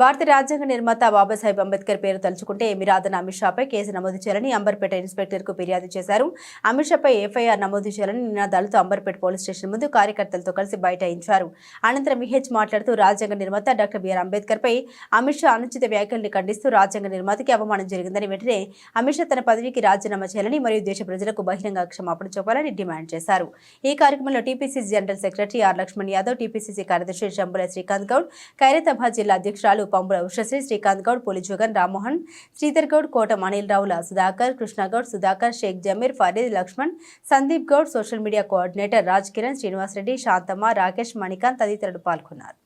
భారత రాజ్యాంగ నిర్మాత బాబాసాహెబ్ అంబేద్కర్ పేరు తలుచుకుంటే ఎమిరాదన అమిత్ షాపై కేసు నమోదు చేయాలని అంబర్పేట ఇన్స్పెక్టర్కు ఫిర్యాదు చేశారు. అమిత్ షాపై ఎఫ్ఐఆర్ నమోదు చేయాలని నినాదాలతో అంబర్పేట పోలీస్ స్టేషన్ ముందు కార్యకర్తలతో కలిసి బైఠాయించారు. అనంతరం విహెచ్ మాట్లాడుతూ రాజ్యాంగ నిర్మాత డాక్టర్ బిఆర్ అంబేద్కర్పై అమిత్ షా అనుచిత వ్యాఖ్యల్ని ఖండిస్తూ రాజ్యాంగ నిర్మాతకి అవమానం జరిగిందని వెంటనే అమిత్ షా తన పదవికి రాజీనామా చేయాలని మరియు దేశ ప్రజలకు బహిరంగ క్షమాపణ చూపాలని డిమాండ్ చేశారు. ఈ కార్యక్రమంలో TPCC general secretary R Laxman Yadav TPCC కార్యదర్శి శంబుల శ్రీకాంత్ గౌడ్ ఖైరతాబాద్ జిల్లా అధ్యక్షురాలు Pampula Ushasri Srikanth Goud Pulijugan Rammohan Sridhar Goud Kota Anil Ravula Sudhakar Krishnagoud Sudhakar Sheikh Jameer Fareed Laxman Sandeep Goud social media coordinator Raj Kiran Srinivasareddy Shantamma Rakesh Manikanth తదితరులు పాల్గొన్నారు.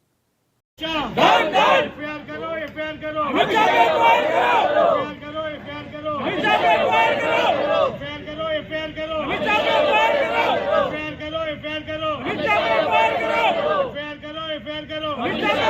Vamos,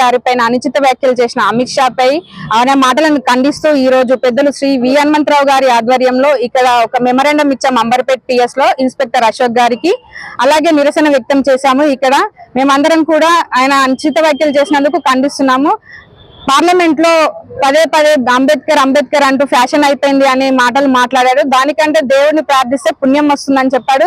గారిపై అనుచిత వ్యాఖ్యలు చేసిన అమిత్ షా పై ఆయన మాటలను ఖండిస్తూ ఈ రోజు పెద్దలు శ్రీ వి హనుమంతరావు గారి ఆధ్వర్యంలో ఇక్కడ ఒక మెమరాండం ఇచ్చాం అంబర్పేట్ టిఎస్లో ఇన్స్పెక్టర్ అశోక్ గారికి. అలాగే నిరసన వ్యక్తం చేశాము. ఇక్కడ మేమందరం కూడా ఆయన అనుచిత వ్యాఖ్యలు చేసినందుకు ఖండిస్తున్నాము. పార్లమెంట్లో పదే పదే అంబేద్కర్ అంబేద్కర్ అంటూ ఫ్యాషన్ అయిపోయింది అనే మాటలు మాట్లాడారు. దానికంటే దేవుడిని ప్రార్థిస్తే పుణ్యం వస్తుందని చెప్పాడు.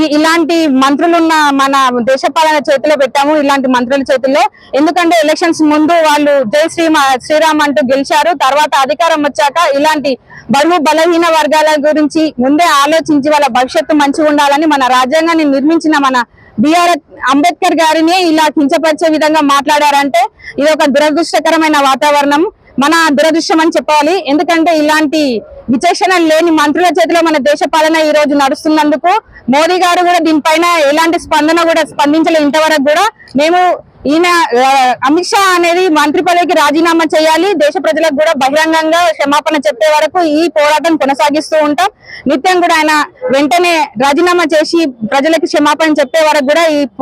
ఈ ఇలాంటి మంత్రులున్న మన దేశ పాలన చేతిలో పెట్టాము ఇలాంటి మంత్రుల చేతుల్లో ఎందుకంటే ఎలక్షన్స్ ముందు వాళ్ళు జై శ్రీమ శ్రీరామ్ అంటూ గెలిచారు. తర్వాత అధికారం వచ్చాక ఇలాంటి బరువు బలహీన వర్గాల గురించి ముందే ఆలోచించి వాళ్ళ భవిష్యత్తు మంచిగా ఉండాలని మన రాజ్యాంగాన్ని నిర్మించిన మన బిఆర్ అంబేద్కర్ గారిని ఇలా కించపరిచే విధంగా మాట్లాడారంటే ఇది ఒక దురదృష్టకరమైన వాతావరణం. మన దురదృష్టం అని చెప్పాలి. ఎందుకంటే ఇలాంటి విచక్షణ లేని మంత్రుల చేతిలో మన దేశ పాలన ఈ రోజు నడుస్తున్నందుకు మోదీ గారు కూడా దీనిపైన ఎలాంటి స్పందన కూడా స్పందించలే ఇంతవరకు కూడా. మేము ఈయన అమిత్ షా అనేది మంత్రి పదవికి రాజీనామా చేయాలి. దేశ ప్రజలకు కూడా బహిరంగంగా క్షమాపణ చెప్పే వరకు ఈ పోరాటం కొనసాగిస్తూ ఉంటాం. నిత్యం కూడా ఆయన వెంటనే రాజీనామా చేసి ప్రజలకు క్షమాపణ చెప్పే వరకు కూడా ఈ